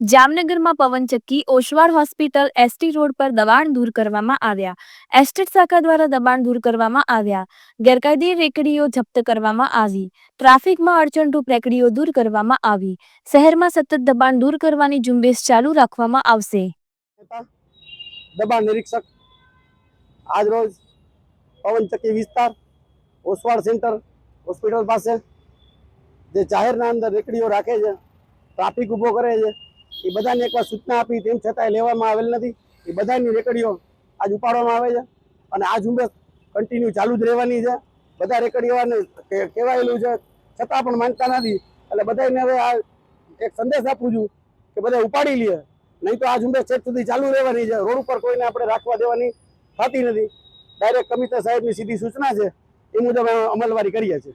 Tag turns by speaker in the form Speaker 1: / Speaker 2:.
Speaker 1: જામનગરમાં પવનચક્કી Oshwal hospital, ST road પર દબાણ દૂર કરવામાં આવ્યા. એસ્ટેટ શાખા દ્વારા દબાણ દૂર કરવામાં આવ્યા. ગેરકાયદે રેકડીઓ જપ્ત કરવામાં આવી. ટ્રાફિકમાં અડચણરૂપ રેકડીઓ દૂર કરવામાં આવી. શહેરમાં સતત દબાણ દૂર કરવાની ઝુંબેશ ચાલુ રાખવામાં આવશે.
Speaker 2: દબાણ નિરીક્ષક આજરોજ પવનચક્કી વિસ્તાર ઓસવાડ સેન્ટર હોસ્પિટલ પાસે જે જાહેરના અંદર રેકડીઓ રાખે છે, ટ્રાફિક ઊભો કરે છે એ બધાને એકવાર સૂચના આપી, તેમ છતાંય લેવામાં આવેલ નથી. એ બધાની રેકડીઓ આજ ઉપાડવામાં આવે છે અને આ ઝુંબેશ કન્ટિન્યુ ચાલુ જ રહેવાની છે. બધા રેકડીઓને કહેવાયેલું છે. છતાં પણ માનતા નથી. એટલે બધાને હવે આ એક સંદેશ આપું છું કે બધા ઉપાડી લે. નહીં તો આ ઝુંબેશ છેક સુધી ચાલુ રહેવાની છે. રોડ ઉપર કોઈને આપણે રાખવા દેવાની થતી નથી. ડાયરેક્ટ કમિશનર સાહેબની સીધી સૂચના છે. એ મુજબ અમલવારી કરીએ છીએ.